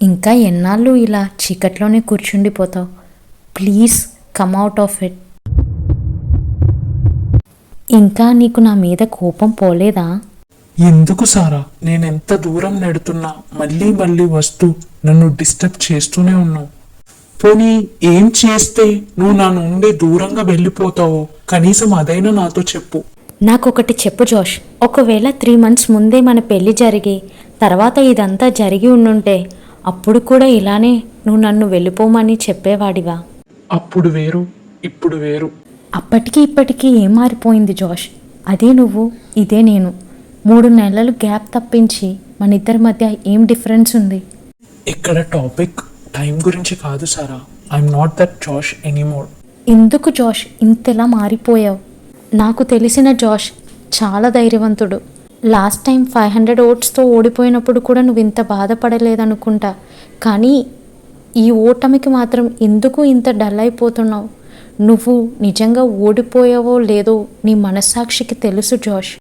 ఇంకా ఎన్నాళ్ళు ఇలా చీకట్లోనే కూర్చుండిపోతావు? Please come out of it. ఇంకా నీకు నా మీద కోపం పోలేదా? ఎందుకు సారా? నేనెంత దూరం నెడుతున్నా మళ్ళీ మళ్ళీ వస్తూ నన్ను డిస్టర్బ్ చేస్తూనే ఉన్నావు. పోనీ ఏం చేస్తే నువ్వు నా నుండి దూరంగా వెళ్ళిపోతావో? కనీసం అదైనా నాతో చెప్పు. నాకొకటి చెప్పు జోష్. ఒకవేళ త్రీ మంత్స్ ముందే మన పెళ్ళి జరిగి తర్వాత ఇదంతా జరిగి ఉండుంటే అప్పుడు కూడా ఇలానే నువ్వు నన్ను వెళ్ళిపోమని చెప్పేవాడివా? అప్పుడు వేరు ఇప్పుడు వేరు. అప్పటికి ఇప్పటికీ ఏం మారిపోయింది జోష్? అదే నువ్వు ఇదే నేను. మూడు నెలలు గ్యాప్ తప్పించి మన ఇద్దరి మధ్య ఏం డిఫరెన్స్ ఉంది? ఇక్కడ టాపిక్ టైం గురించి కాదు Sara. I'm not that Josh anymore ఎందుకు జోష్ ఇంతలా మారిపోయావు? నాకు తెలిసిన జోష్ చాలా ధైర్యవంతుడు. లాస్ట్ టైం ఫైవ్ హండ్రెడ్ ఓట్స్తో ఓడిపోయినప్పుడు కూడా నువ్వు ఇంత బాధపడలేదనుకుంటా. కానీ ఈ ఓటమికి మాత్రం ఎందుకు ఇంత డల్ అయిపోతున్నావు? నువ్వు నిజంగా ఓడిపోయావో లేదో నీ మనస్సాక్షికి తెలుసు జోష్.